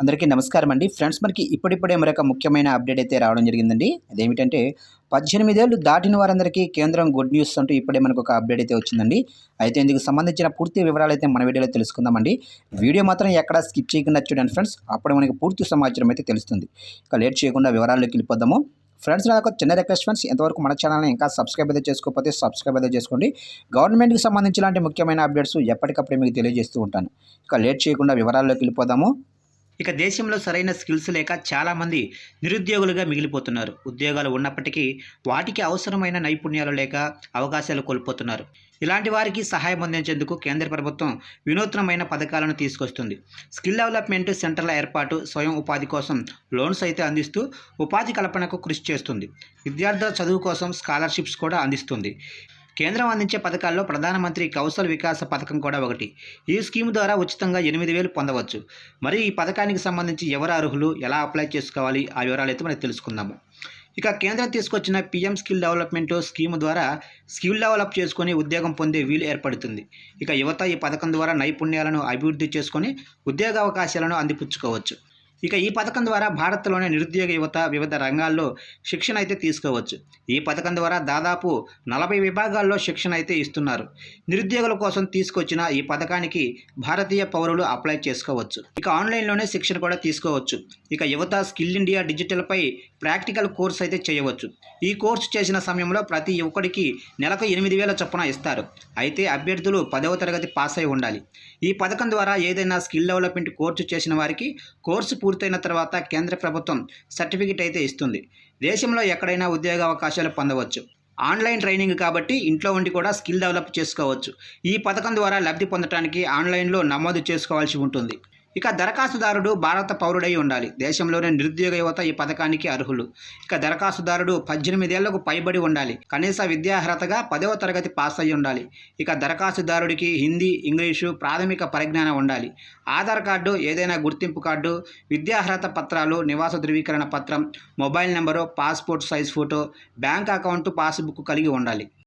అందరికీ నమస్కారం అండి. ఫ్రెండ్స్ మనకి ఇప్పుడిప్పుడే మరొక ముఖ్యమైన అప్డేట్ అయితే రావడం జరిగిందండి. అదేమిటంటే పద్దెనిమిదేళ్ళు దాటిన వారందరికీ కేంద్రం గుడ్ న్యూస్ అంటూ ఇప్పుడే మనకు ఒక అప్డేట్ అయితే వచ్చిందండి. అయితే ఇందుకు సంబంధించిన పూర్తి వివరాలు అయితే మన వీడియోలో తెలుసుకుందామండి. వీడియో మాత్రం ఎక్కడా స్కిప్ చేయకుండా చూడండి ఫ్రెండ్స్. అప్పుడు మనకి పూర్తి సమాచారం అయితే తెలుస్తుంది. ఇక లేట్ చేయకుండా వివరాల్లోకి వెళ్ళిపోదాము. ఫ్రెండ్స్ నాకు చిన్న రిక్వెస్ట్ ఫ్రెండ్స్ ఎంతవరకు మన ఛానల్ని ఇంకా సబ్స్క్రైబ్ అయితే చేసుకోకపోతే సబ్స్క్రైబ్ అయితే చేసుకోండి. గవర్నమెంట్కి సంబంధించి ఇలాంటి ముఖ్యమైన అప్డేట్స్ ఎప్పటికప్పుడు మీకు తెలియజేస్తూ ఉంటాను. ఇక లేట్ చేయకుండా వివరాల్లోకి వెళ్ళిపోదాము. ఇక దేశంలో సరైన స్కిల్స్ లేక చాలామంది నిరుద్యోగులుగా మిగిలిపోతున్నారు. ఉద్యోగాలు ఉన్నప్పటికీ వాటికి అవసరమైన నైపుణ్యాలు లేక అవకాశాలు కోల్పోతున్నారు. ఇలాంటి వారికి సహాయం అందించేందుకు కేంద్ర ప్రభుత్వం వినూత్నమైన పథకాలను తీసుకొస్తుంది. స్కిల్ డెవలప్మెంట్ సెంటర్ల ఏర్పాటు స్వయం ఉపాధి కోసం లోన్స్ అయితే అందిస్తూ ఉపాధి కల్పనకు కృషి చేస్తుంది. విద్యార్థుల చదువు కోసం స్కాలర్షిప్స్ కూడా అందిస్తుంది. కేంద్రం అందించే పథకాల్లో ప్రధానమంత్రి కౌశల్ వికాస పథకం కూడా ఒకటి. ఈ స్కీమ్ ద్వారా ఉచితంగా ఎనిమిది వేలు పొందవచ్చు. మరి ఈ పథకానికి సంబంధించి ఎవరు అర్హులు? ఎలా అప్లై చేసుకోవాలి? ఆ వివరాలు అయితే మనం తెలుసుకుందాము. ఇక కేంద్రం తీసుకొచ్చిన పిఎం స్కిల్ డెవలప్మెంట్ స్కీమ్ ద్వారా స్కిల్ డెవలప్ చేసుకొని ఉద్యోగం పొందే వీలు ఏర్పడుతుంది. ఇక యువత ఈ పథకం ద్వారా నైపుణ్యాలను అభివృద్ధి చేసుకొని ఉద్యోగ అవకాశాలను అందిపుచ్చుకోవచ్చు. ఇక ఈ పథకం ద్వారా భారత్లోని నిరుద్యోగ యువత వివిధ రంగాల్లో శిక్షణ అయితే తీసుకోవచ్చు. ఈ పథకం ద్వారా దాదాపు నలభై విభాగాల్లో శిక్షణ అయితే ఇస్తున్నారు. నిరుద్యోగుల కోసం తీసుకొచ్చిన ఈ పథకానికి భారతీయ పౌరులు అప్లై చేసుకోవచ్చు. ఇక ఆన్లైన్లోనే శిక్షణ కూడా తీసుకోవచ్చు. ఇక యువత స్కిల్ ఇండియా డిజిటల్పై ప్రాక్టికల్ కోర్స్ అయితే చేయవచ్చు. ఈ కోర్సు చేసిన సమయంలో ప్రతి యువకుడికి నెలకు ఎనిమిది వేల చొప్పున ఇస్తారు. అయితే అభ్యర్థులు పదవ తరగతి పాస్ అయి ఉండాలి. ఈ పథకం ద్వారా ఏదైనా స్కిల్ డెవలప్మెంట్ కోర్సు చేసిన వారికి కోర్సు పూర్తయిన తర్వాత కేంద్ర ప్రభుత్వం సర్టిఫికేట్ అయితే ఇస్తుంది. దేశంలో ఎక్కడైనా ఉద్యోగ అవకాశాలు పొందవచ్చు. ఆన్లైన్ ట్రైనింగ్ కాబట్టి ఇంట్లో ఉండి కూడా స్కిల్ డెవలప్ చేసుకోవచ్చు. ఈ పథకం ద్వారా లబ్ధి పొందడానికి ఆన్లైన్లో నమోదు చేసుకోవాల్సి ఉంటుంది. ఇక దరఖాస్తుదారుడు భారత పౌరుడై ఉండాలి. దేశంలోని నిరుద్యోగ యువత ఈ పథకానికి అర్హులు. ఇక దరఖాస్తుదారుడు పద్దెనిమిదేళ్ళకు పైబడి ఉండాలి. కనీస విద్యార్హతగా పదవ తరగతి పాస్ అయి ఉండాలి ఇక దరఖాస్తుదారుడికి హిందీ ఇంగ్లీషు ప్రాథమిక పరిజ్ఞానం ఉండాలి. ఆధార్ కార్డు ఏదైనా గుర్తింపు కార్డు విద్యార్హత పత్రాలు నివాస ధృవీకరణ పత్రం mobile number passport size photo bank account passbook కలిగి ఉండాలి.